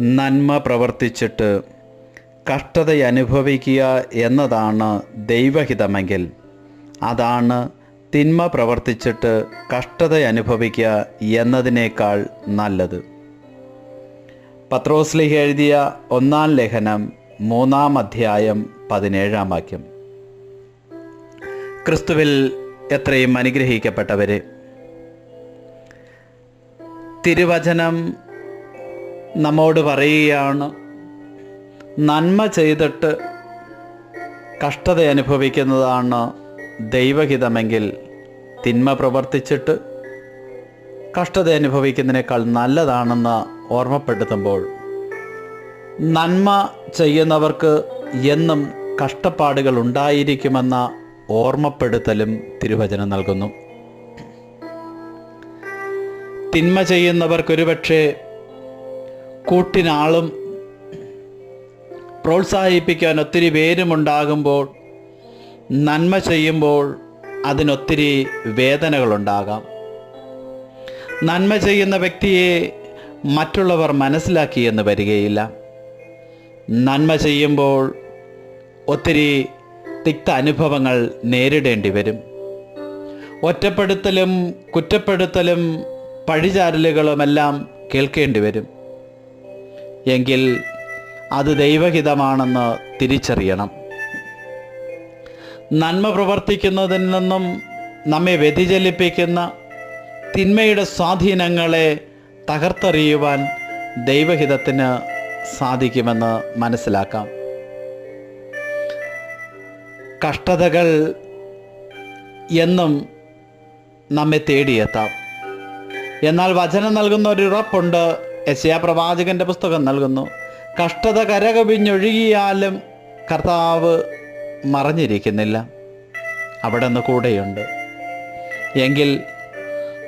നന്മ പ്രവർത്തിച്ചിട്ട് കഷ്ടത അനുഭവിക്കുക എന്നതാണ് ദൈവഹിതമെങ്കിൽ. അതാണ് തിന്മ പ്രവർത്തിച്ചിട്ട് കഷ്ടത അനുഭവിക്കുക എന്നതിനേക്കാൾ നല്ലത്. പത്രോസ്ലിഹ എഴുതിയ ഒന്നാം ലേഖനം മൂന്നാം അധ്യായം പതിനേഴാം വാക്യം. ക്രിസ്തുവിൽ എത്രയും അനുഗ്രഹിക്കപ്പെട്ടവരെ തിരുവചനം നമ്മോട് പറയുകയാണ്. നന്മ ചെയ്തിട്ട് കഷ്ടത അനുഭവിക്കുന്നതാണ് ദൈവഹിതമെങ്കിൽ തിന്മ പ്രവർത്തിച്ചിട്ട് കഷ്ടത അനുഭവിക്കുന്നതിനേക്കാൾ നല്ലതാണെന്ന് ഓർമ്മപ്പെടുത്തുമ്പോൾ നന്മ ചെയ്യുന്നവർക്ക് എന്നും കഷ്ടപ്പാടുകൾ ഉണ്ടായിരിക്കുമെന്ന ഓർമ്മപ്പെടുത്തലും തിരുവചനം നൽകുന്നു. തിന്മ ചെയ്യുന്നവർക്കൊരുപക്ഷെ കൂട്ടിനാളും പ്രോത്സാഹിപ്പിക്കാൻ ഒത്തിരി പേരുമുണ്ടാകുമ്പോൾ നന്മ ചെയ്യുമ്പോൾ അതിനൊത്തിരി വേദനകളുണ്ടാകാം. നന്മ ചെയ്യുന്ന വ്യക്തിയെ മറ്റുള്ളവർ മനസ്സിലാക്കി എന്ന് വരികയില്ല. നന്മ ചെയ്യുമ്പോൾ ഒത്തിരി തിക്ത അനുഭവങ്ങൾ നേരിടേണ്ടി വരും. ഒറ്റപ്പെടുത്തലും കുറ്റപ്പെടുത്തലും പഴിചാരലുകളുമെല്ലാം കേൾക്കേണ്ടി വരും. എങ്കിൽ അത് ദൈവഹിതമാണെന്ന് തിരിച്ചറിയണം. നന്മ പ്രവർത്തിക്കുന്നതിൽ നിന്നും നമ്മെ വ്യതിചലിപ്പിക്കുന്ന തിന്മയുടെ സ്വാധീനങ്ങളെ തകർത്തെറിയുവാൻ ദൈവഹിതത്തിന് സാധിക്കുമെന്ന് മനസ്സിലാക്കാം. കഷ്ടതകൾ എന്നും നമ്മെ തേടിയെത്താം. എന്നാൽ വചനം നൽകുന്ന ഒരു ഉറപ്പുണ്ട്. യശയാ പ്രവാചകന്റെ പുസ്തകം നൽകുന്നു. കഷ്ടത കരകവിഞ്ഞൊഴുകിയാലും കർത്താവ് മറഞ്ഞിരിക്കുന്നില്ല. അവിടെ നിന്ന് കൂടെയുണ്ട്. എങ്കിൽ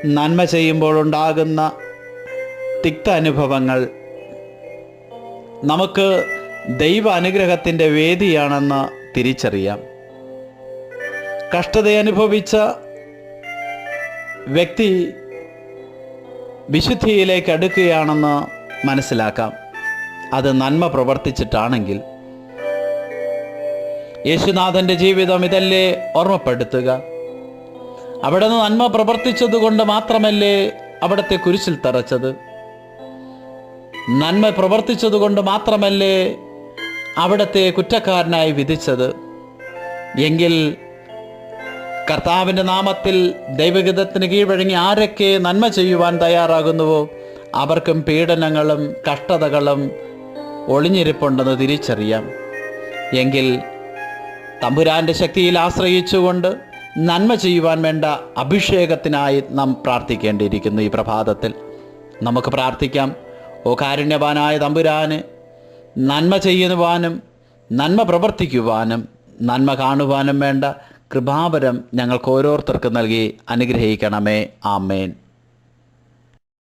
നന്മ ചെയ്യുമ്പോൾ ഉണ്ടാകുന്ന തിക്ത അനുഭവങ്ങൾ നമുക്ക് ദൈവ അനുഗ്രഹത്തിന്റെ വേദിയാണെന്ന് തിരിച്ചറിയാം. കഷ്ടത അനുഭവിച്ച വ്യക്തി വിശുദ്ധിയിലേക്ക് അടുക്കുകയാണെന്ന് മനസ്സിലാക്കാം. അത് നന്മ പ്രവർത്തിച്ചിട്ടാണെങ്കിൽ യേശുനാഥന്റെ ജീവിതം ഇതല്ലേ ഓർമ്മപ്പെടുത്തുക? അവിടെ നിന്ന് നന്മ പ്രവർത്തിച്ചതുകൊണ്ട് മാത്രമല്ലേ അവിടുത്തെ കുരിശിൽ തറച്ചത്? നന്മ പ്രവർത്തിച്ചതുകൊണ്ട് മാത്രമല്ലേ അവിടത്തെ കുറ്റക്കാരനായി വിധിച്ചത്? എങ്കിൽ കർത്താവിന്റെ നാമത്തിൽ ദൈവഗീതത്തിന് കീഴ്വഴങ്ങി ആരൊക്കെ നന്മ ചെയ്യുവാൻ തയ്യാറാകുന്നുവോ അവർക്കും പീഡനങ്ങളും കഷ്ടതകളും ഒളിഞ്ഞിരിപ്പുണ്ടെന്ന് തിരിച്ചറിയാം. എങ്കിൽ തമ്പുരാന്റെ ശക്തിയിൽ ആശ്രയിച്ചുകൊണ്ട് നന്മ ചെയ്യുവാൻ വേണ്ട അഭിഷേകത്തിനായി നാം പ്രാർത്ഥിക്കേണ്ടിയിരിക്കുന്നു ഈ പ്രഭാതത്തിൽ. നമുക്ക് പ്രാർത്ഥിക്കാം. ഓ കാരുണ്യവാനായ തമ്പുരാന് നന്മ ചെയ്യുവാനും നന്മ പ്രവർത്തിക്കുവാനും നന്മ കാണുവാനും വേണ്ട കൃപാവരം ഞങ്ങൾക്ക് ഓരോരുത്തർക്കും നൽകി അനുഗ്രഹിക്കണമേ. ആമേൻ.